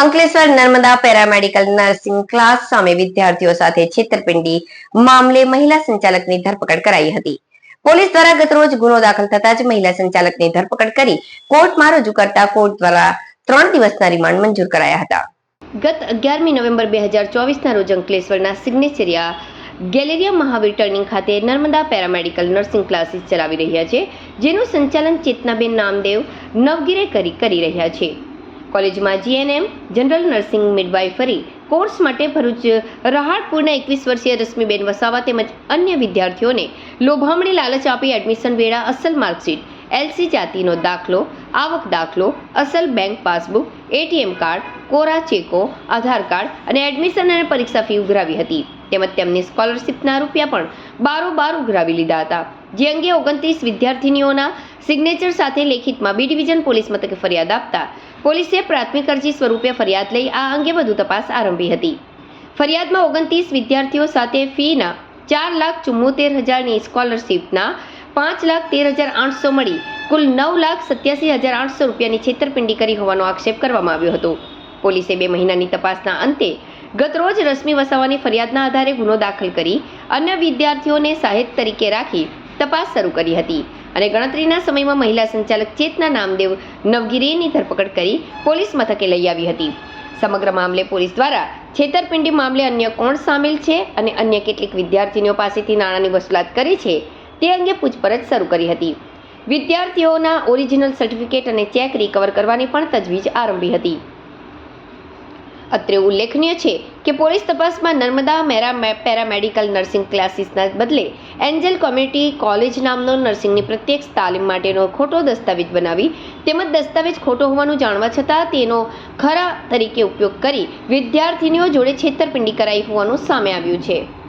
Ankleshwar Narmada paramedical nursing class સામે વિદ્યાર્થીઓ સાથે છેતરપિંડી મામલે મહિલા સંચાલકની ધરપકડ કરાઈ હતી. પોલીસ દ્વારા ગતરોજ ગુનો દાખલ થતા જ મહિલા સંચાલકની ધરપકડ કરી કોર્ટમાં રજૂ કરતા કોર્ટ દ્વારા ત્રણ દિવસના રિમાન્ડ મંજૂર કરાયા હતા. ગત અગિયારમી નવેમ્બર બે હજાર ચોવીસના રોજ અંકલેશ્વરના સિગ્નેચરિયા ગેલેરિયા મહાવીર ટર્નિંગ ખાતે નર્મદા પેરામેડિકલ નર્સિંગ ક્લાસીસ ચલાવી રહ્યા છે, જેનું સંચાલન ચેતનાબેન નામદેવ નવગીરે કરી કરી રહ્યા છે. કોલેજમાં GNM general nursing midwifery course માટે ભરૂચ, રહાડપુરના એકવીસ વર્ષીય રશ્મિબેન વસાવા તેમજ અન્ય વિદ્યાર્થીઓને લોભામણી લાલચ આપી એડમિશન વેળા અસલ માર્કશીટ એલસી જાતિનો દાખલો, આવક દાખલો, અસલ બેંક પાસબુક એટીએમ કાર્ડ કોરા ચેકો, આધાર કાર્ડ અને એડમિશન અને પરીક્ષા ફી ઉઘરાવી હતી. તેમજ તેમની સ્કોલરશિપના રૂપિયા પણ બારોબાર ઉઘરાવી લીધા હતા. જે અંગે ઓગણત્રીસ વિદ્યાર્થીનીઓના સિગ્નેચર સાથે લેખિતમાં બી ડિવિઝન પોલીસ મથકે ફરિયાદ આપતા પોલીસે પ્રાથમિક અરજી સ્વરૂપે ફરિયાદ લઈ આ અંગે વધુ તપાસ આરંભી હતી. ફરિયાદમાં ઓગણત્રીસ વિદ્યાર્થીઓ સાથે ફીના ચાર લાખ ચુમ્મોતેર હજારની સ્કોલરશિપના પાંચ લાખ તેર હજાર આઠસો મળી કુલ નવ લાખ સત્યાસી હજાર આઠસો રૂપિયાની છેતરપિંડી કરી હોવાનો આક્ષેપ કરવામાં આવ્યો હતો. પોલીસે બે મહિનાની તપાસના અંતે ગતરોજ રશ્મિ વસાવાની ફરિયાદના આધારે ગુનો દાખલ કરી અન્ય વિદ્યાર્થીઓને સાહેબ તરીકે રાખી તપાસ શરૂ કરી હતી. અને ગણતરીના સમયમાં મહિલા સંચાલક ચેતના નામદેવ નવગીરેની ધરપકડ કરી પોલીસ મથકે લઈ આવી હતી. સમગ્ર મામલે પોલીસ દ્વારા છેતરપિંડી મામલે અન્ય કોણ સામેલ છે અને અન્ય કેટલીક વિદ્યાર્થીનીઓ પાસેથી નાણાંની વસૂલાત કરી છે તે અંગે પૂછપરછ શરૂ કરી હતી. વિદ્યાર્થીઓના ઓરિજિનલ સર્ટિફિકેટ અને ચેક રિકવર કરવાની પણ તજવીજ આરંભી હતી. અત્રે ઉલ્લેખનીય છે કે પોલીસ તપાસમાં નર્મદા મેરા પેરામેડિકલ નર્સિંગ ક્લાસીસના બદલે એન્જલ કોમ્યુનિટી કોલેજ નામનો નર્સિંગની પ્રત્યેક તાલીમ માટેનો ખોટો દસ્તાવેજ બનાવી તેમજ દસ્તાવેજ ખોટો હોવાનું જાણવા છતાં તેનો ખરા તરીકે ઉપયોગ કરી વિદ્યાર્થીનીઓ જોડે છેતરપિંડી કરાઈ હોવાનું સામે આવ્યું છે.